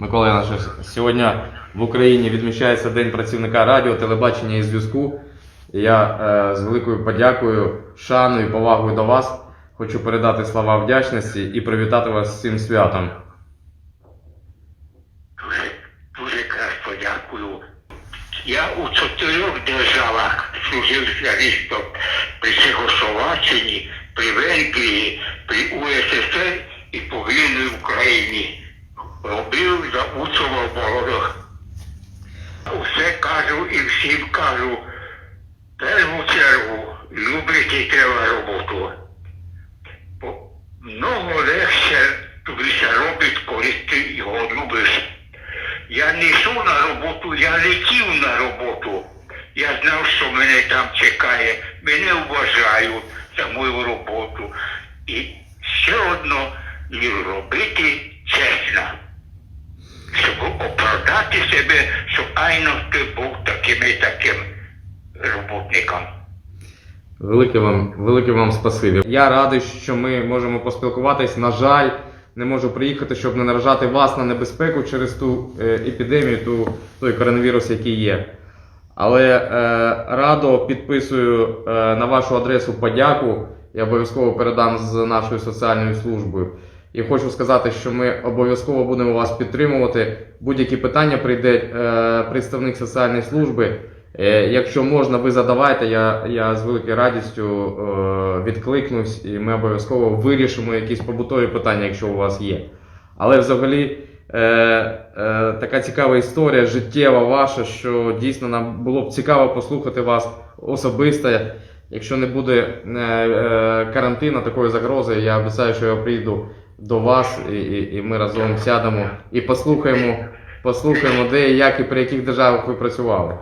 Микола Іванович, сьогодні в Україні відмічається День працівника радіо, телебачення і зв'язку. Я е, з великою подякою, шаною і повагою до вас хочу передати слова вдячності і привітати вас з цим святом. Дуже, дуже красно дякую. Я у чотирьох державах служив спеціалістом при Чехословаччині, при Венгрії, при УССР і по вільній Україні. Робив, за заучував багато. Усе кажу і всім кажу, в першу чергу любити треба роботу. Бо много легше тобі це робить, коли ти його любиш. Я не йшов на роботу, я летів на роботу. Я знав, що мене там чекає, мене вважають за мою роботу. І все одно і робити себе, що айно ти був таким і таким роботником. Велике вам, велике вам спасибі. Я радий, що ми можемо поспілкуватись. На жаль, не можу приїхати, щоб не наражати вас на небезпеку через ту е, епідемію, ту, той коронавірус, який є. Але е, радо підписую е, на вашу адресу подяку. Я обов'язково передам з нашою соціальною службою. І хочу сказати, що ми обов'язково будемо вас підтримувати. Будь-які питання прийде е, представник соціальної служби. Е, якщо можна, ви задавайте. Я, я з великою радістю е, відкликнусь, і ми обов'язково вирішимо якісь побутові питання, якщо у вас є. Але взагалі е, е, така цікава історія, життєва ваша, що дійсно нам було б цікаво послухати вас особисто. Якщо не буде е, е, карантину, такої загрози, я обіцяю, що я прийду до вас і, і, і ми разом сядемо і послухаємо, послухаємо, де, і як і при яких державах ви працювали.